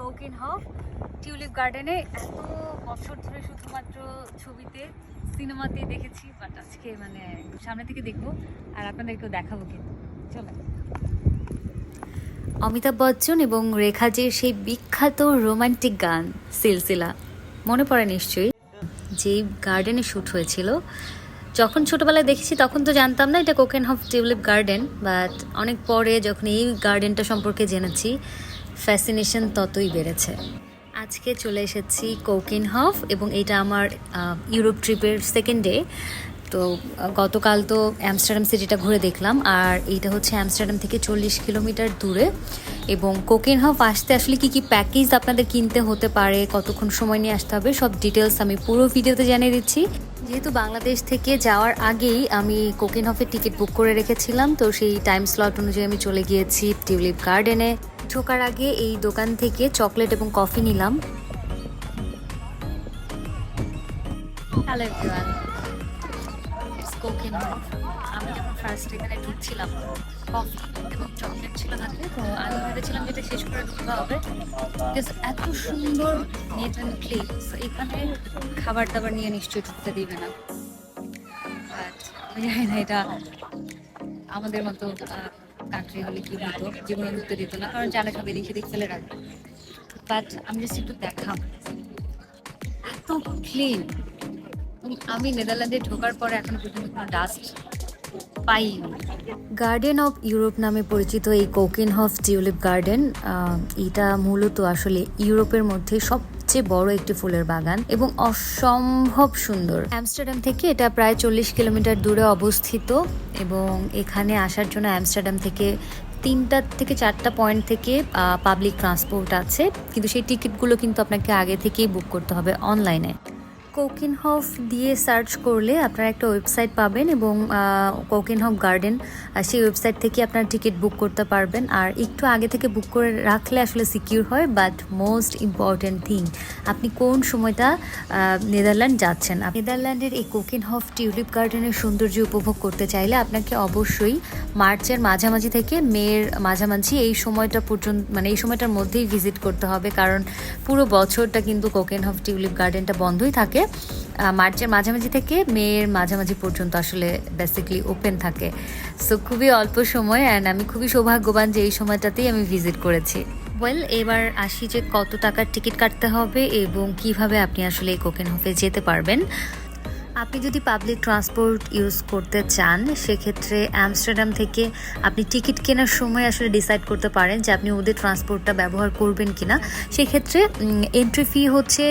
Cooking হক tulip গার্ডেনে এত বছর ধরে শুধুমাত্র ছবিতে সিনেমাতে দেখেছি বাট আজকে মানে সামনে থেকে দেখব, আর আপনাদেরকেও দেখাবো কিন্তু। চলো। অমিতাভ বচ্চন এবং রেখাজির সেই বিখ্যাত রোমান্টিক গান, সিলসিলা। মনে পড়ে নিশ্চয়ই যেই গার্ডেনে শ্যুট হয়েছিল। যখন ছোটবেলায় দেখেছি, তখন তো জানতাম না এটা Keukenhof tulip garden but অনেক পরে যখন এই গার্ডেনটা সম্পর্কে জেনেছি ফ্যাসিনেশন ততই বেড়েছে। আজকে চলে এসেছি কোকিন হফ এবং এটা আমার ইউরোপ ট্রিপের সেকেন্ড ডে তো গতকাল তো অ্যামস্টারডাম সিটিটা ঘুরে দেখলাম। আর এইটা হচ্ছে অ্যামস্টারডাম থেকে চল্লিশ কিলোমিটার দূরে। এবং কোকেন হফ আসতে আসলে কি কি প্যাকেজ আপনাদের কিনতে হতে পারে, কতক্ষণ সময় নিয়ে আসতে হবে, সব ডিটেলস আমি পুরো ভিডিওতে জানিয়ে দিচ্ছি। যেহেতু বাংলাদেশ থেকে যাওয়ার আগেই আমি কোকেন হফের টিকিট বুক করে রেখেছিলাম, তো সেই টাইম স্লট অনুযায়ী আমি চলে গিয়েছি টিউলিপ গার্ডেনে। ঢোকার আগে এই দোকান থেকে চকলেট এবং কফি নিলাম। কোকেন আমি যখন ফার্স্ট এখানে ঢুকছিলাম কফি এবং চকলেট ছিল হাতে তো আমি ভেবেছিলাম যেটা শেষ করে ঢুকতে হবে। এত সুন্দর নেট অ্যান্ড ক্লিন এখানে খাবার দাবার নিয়ে নিশ্চয়ই ঢুকতে দিবে না। আমি জানি না এটা আমাদের মতো কান্ট্রি হলে কি হতো জীবনে ঢুকতে দিত না, কারণ জানে সব এদিক সেদিক ফেলে রাখবে। বাট আমি জাস্ট একটু দেখাম এত ক্লিন আমি নেদারল্যান্ডে ঢোকার পরে এখনও পর্যন্ত কোনো ডাস্ট পাইনি। গার্ডেন অফ ইউরোপ নামে পরিচিত এই কোকিন হফ টিউলিপ গার্ডেন এটা মূলত আসলে ইউরোপের মধ্যে সবচেয়ে বড় একটি ফুলের বাগান এবং অসম্ভব সুন্দর। অ্যামস্টারডাম থেকে এটা প্রায় চল্লিশ কিলোমিটার দূরে অবস্থিত এবং এখানে আসার জন্য অ্যামস্টারডাম থেকে তিনটা থেকে চারটা পয়েন্ট থেকে পাবলিক ট্রান্সপোর্ট আছে। কিন্তু সেই টিকিটগুলো কিন্তু আপনাকে আগে থেকেই বুক করতে হবে অনলাইনে কোকিন হফ দিয়ে সার্চ করলে আপনারা একটা ওয়েবসাইট পাবেন এবং কোকিন হফ গার্ডেন সেই ওয়েবসাইট থেকে আপনারা টিকিট বুক করতে পারবেন। আর একটু আগে থেকে বুক করে রাখলে আসলে সিকিউর হয়, বাট মোস্ট ইম্পর্ট্যান্ট থিং, আপনি কোন সময়টা নেদারল্যান্ড যাচ্ছেন? নেদারল্যান্ডের এই কোকিন হফ টিউলিপ গার্ডেনের সৌন্দর্য উপভোগ করতে চাইলে আপনাকে অবশ্যই মার্চের মাঝামাঝি থেকে মের মাঝামাঝি এই সময়টা পর্যন্ত মানে এই সময়টার মধ্যেই ভিজিট করতে হবে। কারণ পুরো বছরটা কিন্তু কোকেন হফ টিউলিপ গার্ডেনটা বন্ধই থাকে। মার্চের মাঝামাঝি থেকে মেয়ের মাঝামাঝি পর্যন্ত আসলে বেসিকলি ওপেন থাকে। সো খুবই অল্প সময় অ্যান্ড আমি খুবই সৌভাগ্যবান যে এই সময়টাতেই আমি ভিজিট করেছি। ওয়েল এবার আসি যে কত টাকার টিকিট কাটতে হবে এবং কীভাবে আপনি আসলে এই কোকেন হোফে যেতে পারবেন। আপনি যদি পাবলিক ট্রান্সপোর্ট ইউজ করতে চান, সেক্ষেত্রে অ্যামস্টারডাম থেকে আপনি টিকিট কেনার সময় আসলে ডিসাইড করতে পারেন যে আপনি ওদের ট্রান্সপোর্টটা ব্যবহার করবেন কি না সেক্ষেত্রে এন্ট্রি ফি হচ্ছে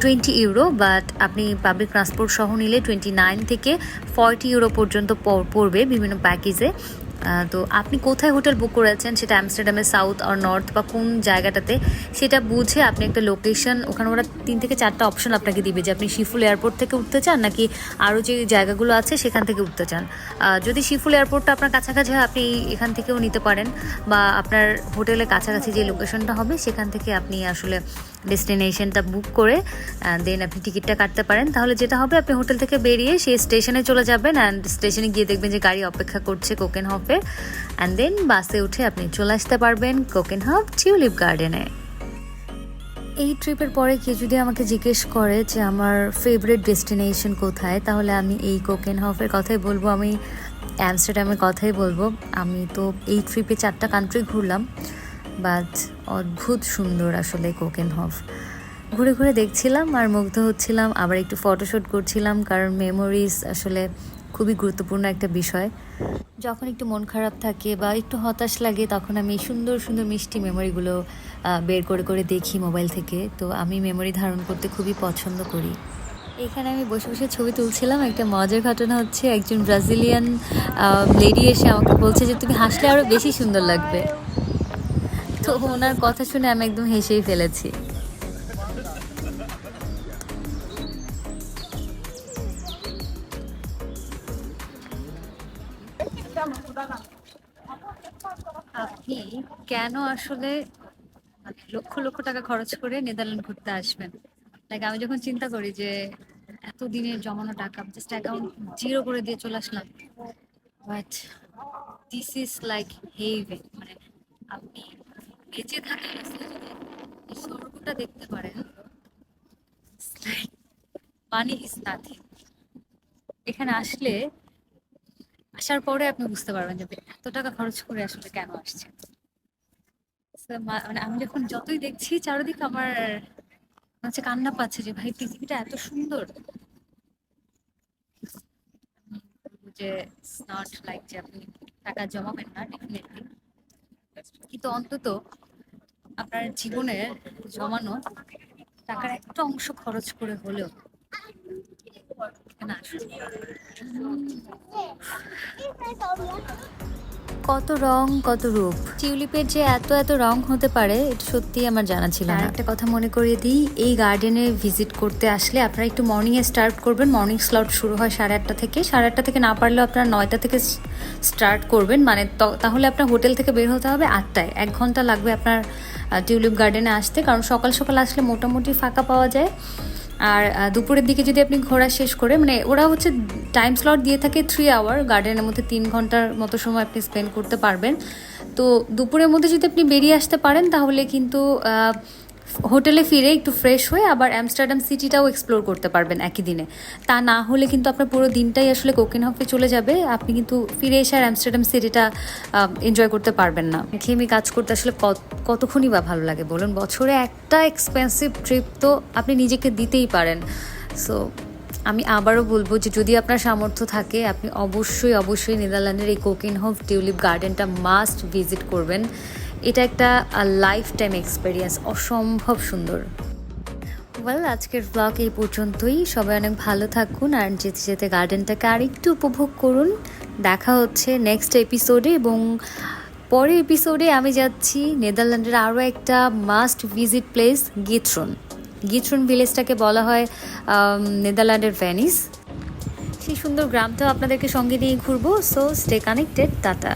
টোয়েন্টি ইউরো বাট আপনি পাবলিক ট্রান্সপোর্ট সহ নিলে টোয়েন্টি নাইন থেকে ফর্টি ইউরো পর্যন্ত পড়বে বিভিন্ন প্যাকেজে তো আপনি কোথায় হোটেল বুক করেছেন? সেটা অ্যামস্টারডামের সাউথ আর নর্থ বা কোন জায়গাটাতে? সেটা বুঝে আপনি একটা লোকেশন ওখানে ওরা তিন থেকে চারটা অপশন আপনাকে দিবে যে আপনি শিফুল এয়ারপোর্ট থেকে উঠতে চান নাকি আরও যে জায়গাগুলো আছে সেখান থেকে উঠতে চান। যদি শিফুল এয়ারপোর্টটা আপনার কাছাকাছি হয়, আপনি এখান থেকেও নিতে পারেন বা আপনার হোটেলের কাছাকাছি যে লোকেশনটা হবে, সেখান থেকে আপনি আসলে ডেস্টিনেশনটা বুক করে দেন আপনি টিকিটটা কাটতে পারেন। তাহলে যেটা হবে, আপনি হোটেল থেকে বেরিয়ে সেই স্টেশনে চলে যাবেন অ্যান্ড স্টেশনে গিয়ে দেখবেন যে গাড়ি অপেক্ষা করছে কোকেন হফে অ্যান্ড দেন বাসে উঠে আপনি চলে আসতে পারবেন কোকেন হফ টিউলিপ গার্ডেনে। এই ট্রিপের পরে কেউ যদি আমাকে জিজ্ঞেস করে যে আমার ফেভারিট ডেস্টিনেশন কোথায়, তাহলে আমি এই কোকেন হফের কথাই বলব। আমি অ্যামস্টারডামের কথাই বলব। আমি তো এই ট্রিপে চারটা কান্ট্রি ঘুরলাম। বাট অদ্ভুত সুন্দর আসলে কোকেন হফ ঘুরে ঘুরে দেখছিলাম আর মুগ্ধ হচ্ছিলাম, আবার একটু ফটোশ্যুট করছিলাম কারণ মেমোরিজ আসলে খুবই গুরুত্বপূর্ণ একটা বিষয়। যখন একটু মন খারাপ থাকে বা একটু হতাশ লাগে, তখন আমি সুন্দর সুন্দর মিষ্টি মেমোরিগুলো বের করে করে দেখি মোবাইল থেকে। তো আমি মেমোরি ধারণ করতে খুবই পছন্দ করি। এখানে আমি বসে বসে ছবি তুলছিলাম। একটা মজার ঘটনা হচ্ছে একজন ব্রাজিলিয়ান লেডি এসে আমাকে বলছে যে, তুমি হাসলে আরও বেশি সুন্দর লাগবে। তো ওনার কথা শুনে আমি একদম হেসেই ফেলেছি। আপনি কেন আসলে মানে লক্ষ লক্ষ টাকা খরচ করে নেদারল্যান্ড ঘুরতে আসবেন? লাইক আমি যখন চিন্তা করি যে এত দিনের জমানো টাকা জাস্ট অ্যাকাউন্ট জিরো করে দিয়ে চলে আসলাম। But this is like heavy মানে আপনি বেঁচে আসলে যদি স্বর্গটা দেখতে পারেন, মানি ইজ নাথিং এখানে আসলে আসার পরে আপনি বুঝতে পারবেন যে এত টাকা খরচ করে আসলে কেন আসছে মানে আমি যখন যতই দেখছি, চারিদিকে আমার হচ্ছে কান্না পাচ্ছে যে, ভাই, পৃথিবীটা এত সুন্দর। যে নট লাইক যে আপনি টাকা জমাবেন না ডেফিনেটলি কিন্তু অন্তত আপনার জীবনের জমানো টাকার একটা অংশ খরচ করে হলেও কত রং, কত রূপ। টিউলিপের যে এত এত রং হতে পারে, এটা সত্যি আমার জানা ছিল না। একটা কথা মনে করিয়ে দিই, এই গার্ডেনে ভিজিট করতে আসলে আপনারা একটু মর্নিংয়ে স্টার্ট করবেন। মর্নিং স্লট শুরু হয় সাড়ে আটটা থেকে। সাড়ে আটটা থেকে না পারলেও আপনারা নয়টা থেকে স্টার্ট করবেন। মানে তাহলে আপনার হোটেল থেকে বের হতে হবে আটটায়। এক ঘণ্টা লাগবে আপনার টিউলিপ গার্ডেনে আসতে। কারণ সকাল সকাল আসলে মোটামুটি ফাঁকা পাওয়া যায়। আর দুপুরের দিকে যদি আপনি ঘোরা শেষ করে মানে ওরা হচ্ছে টাইম স্লট দিয়ে থাকে থ্রি আওয়ার গার্ডেনের মধ্যে তিন ঘণ্টার মতো সময় আপনি স্পেন্ড করতে পারবেন। তো দুপুরের মধ্যে যদি আপনি বেরিয়ে আসতে পারেন, তাহলে কিন্তু হোটেলে ফিরে একটু ফ্রেশ হয়ে আবার অ্যামস্টারডাম সিটিটাও এক্সপ্লোর করতে পারবেন একই দিনে। তা না হলে কিন্তু আপনার পুরো দিনটাই আসলে কোকেনহফে চলে যাবে। আপনি কিন্তু ফিরে এসে আর অ্যামস্টারডাম সিটিটা এনজয় করতে পারবেন না। খেমি কাজ করতে আসলে কত, কতক্ষণই বা ভালো লাগে বলুন? বছরে একটা এক্সপেন্সিভ ট্রিপ তো আপনি নিজেকে দিতেই পারেন। সো আমি আবারও বলব যে যদি আপনার সামর্থ্য থাকে, আপনি অবশ্যই অবশ্যই নেদারল্যান্ডের এই কোকিনহোফ টিউলিপ গার্ডেনটা মাস্ট ভিজিট করবেন। এটা একটা লাইফ টাইম এক্সপিরিয়েন্স অসম্ভব সুন্দর। ওয়েল আজকের ব্লগ এই পর্যন্তই। সবাই অনেক ভালো থাকুন আর যেতে যেতে গার্ডেনটাকে আরেকটু উপভোগ করুন। দেখা হচ্ছে নেক্সট এপিসোডে এবং পরের এপিসোডে আমি যাচ্ছি নেদারল্যান্ডের আরও একটা must visit place Giethoorn Giethoorn ভিলেজটাকে বলা হয় নেদারল্যান্ডের ভ্যানিস সেই সুন্দর গ্রামটাও আপনাদেরকে সঙ্গে নিয়ে ঘুরবো সো স্টে কানেক্টেড টাটা।